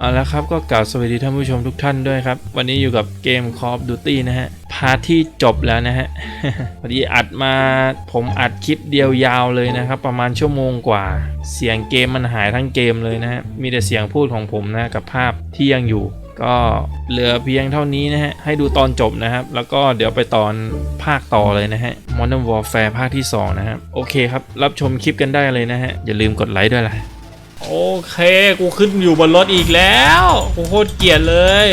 เอาละครับก็กล่าวสวัสดีท่านผู้ชมทุกท่านด้วยครับ วันนี้อยู่กับเกม Call of Duty นะฮะ พาร์ทที่จบแล้วนะฮะ พอดีอัดมาผมอัดคลิปเดียวยาวเลยนะครับ ประมาณชั่วโมงกว่า เสียงเกมมันหายทั้งเกมเลยนะฮะ มีแต่เสียงพูดของผมนะกับภาพที่ยังอยู่ ก็เหลือเพียงเท่านี้นะฮะ ให้ดูตอนจบนะครับ แล้วก็เดี๋ยวไปตอนภาคต่อเลยนะฮะ Modern Warfare ภาคที่ 2 นะครับโอเคครับรับชมคลิปกันได้เลยนะฮะอย่าลืมกดไลค์ด้วยล่ะ โอเค กูขึ้นอยู่บนรถอีกแล้ว กูโคตรเกลียดเลย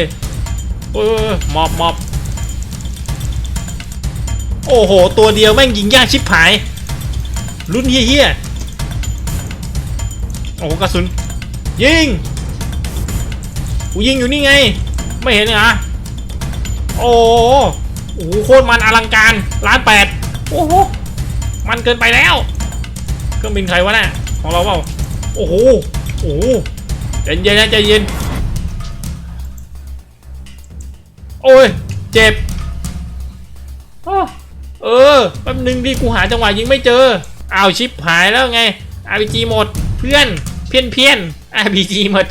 เออมอบมอบโอ้โห ตัวเดียวแม่งยิงยากชิบหาย รุ่นเฮี้ยๆโอ้โหกระสุน ยิง กูยิงอยู่นี่ไง ไม่เห็นเหรอโอ้โหโอ้โหโคตรมันอลังการล้านแปดโอ้โห มันเกินไปแล้ว เครื่องบินใครวะน่ะของเราเปล่า โอ้โห โอ้โหใจเย็นนะใจเย็น โอ้ย เจ็บอเออ แป๊บนึงดิกูหาจังหวะยิงไม่เจอ อ้าวชิปหายแล้วไง RPG หมด เพื่อน เพี้ยนเพี้ยน RPG หมด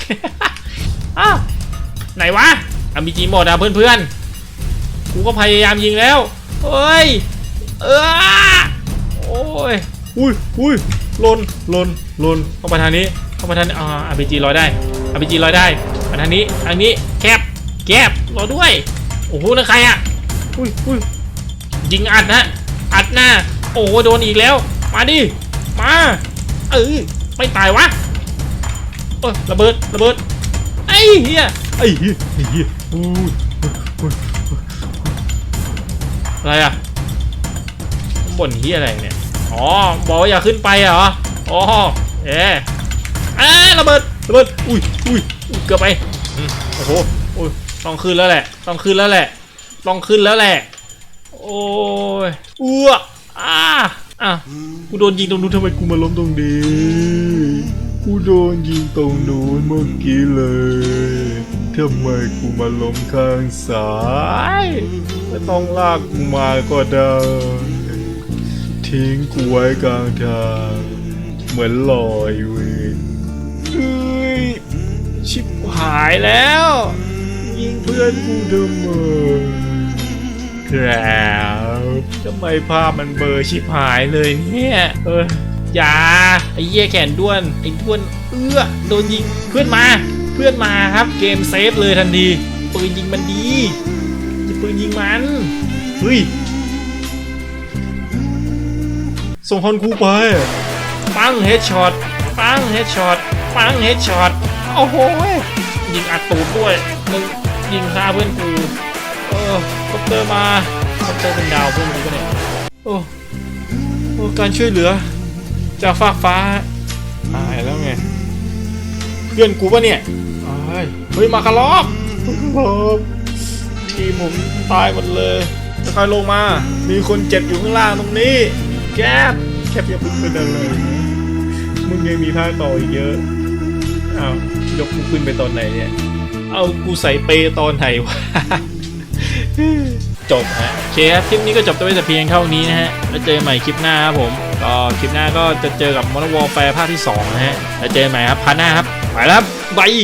อ้าวไหนวะ RPG หมดอะเพื่อนเพื่อนกูก็พยายามยิงแล้วเฮ้ย เออโอ้ย อุ้ยอุ้ยลนลนลนเข้ามาทางนี้เข้ามาทางนี้อ่า RPG ลอยได้ RPG ลอยได้มาทางนี้ทางนี้แคบแคบรอด้วยโอ้โหนั่นใครอะอุ้ยอุ้ยยิงอัดนะอัดหน้าโอ้โหโดนอีกแล้ว มาดิมาเออไม่ตายวะโอ้ยระเบิดระเบิดไอ้เหี้ยไอ้เหี้ยไอ้เหี้ยอุ้อะไรอะบ่นเหี้ยอะไรเนี่ย อ๋อบอกว่าอย่าขึ้นไปเหรออ๋อเอ๊ะอ่าระเบิดระเบิดอุ้ยอุ้ยเกือบไปโอ้โหอุ้ยต้องขึ้นแล้วแหละ ต้องขึ้นแล้วแหละ ต้องขึ้นแล้วแหละ โอ้ยอ้วอ่าอะกูโดนยิงตรงนู้นทำไมกูมาล้มตรงนี้กูโดนยิงตรงนู้นเมื่อกี้เลยทำไมกูมาล้มข้างซ้ายไม่ต้องลากกูมาก็ได้ ทิ้งกูไว้กลางทาง เหมือนลอยเวยเฮ้ยชิบหายแล้ว ยิงเพื่อนกูทำไมครับทำไมภาพมันเบลอร์ชิบหายเลยเนี่ยเอออย่าไอ้เหี้ยแขนด้วนไอ้ด้วนเอื้อโดนยิงเพื่อนมา เพื่อนมาครับเกมเซฟเลยทันทีปืนยิงมันดีจะปืนยิงมันเฮ้ย ส่งฮอนคูไปปังเฮดช็อตปังเฮดช็อตปังเฮดช็อตโอ้โหยยิงอัดตูดด้วยมึงยิงฆ่าเพื่อนกูเออคอปเตอร์มาคอปเตอร์เป็นดาวเพื่อนกูเนี่ยโอ้โอ้การช่วยเหลือจากฟากฟ้าตายแล้วไงเพื่อนกูปะเนี่ยเฮ้ยมาคารอบมาครอบทีมผมตายหมดเลยค่อยลงมา มีคนเจ็บอยู่ข้างล่างตรงนี้ แคบแคบอย่าพึ่งเป็นอะไรนะมึงยังมีภาคต่ออีกเยอะอ้าวยกกูขึ้นไปตอนไหนเนี่ย เอากูใส่เปตอนไหนวะ จบฮะโอเคครับคลิปนี้ก็จบไปแต่เพียงเท่านี้นะฮะ แล้วเจอใหม่คลิปหน้าครับผม ก็คลิปหน้าก็จะเจอกับ Modern Warfare ภาคที่ 2 นะฮะ แล้วเจอกันใหม่ครับพาร์ทหน้าครับ ไปแล้วบาย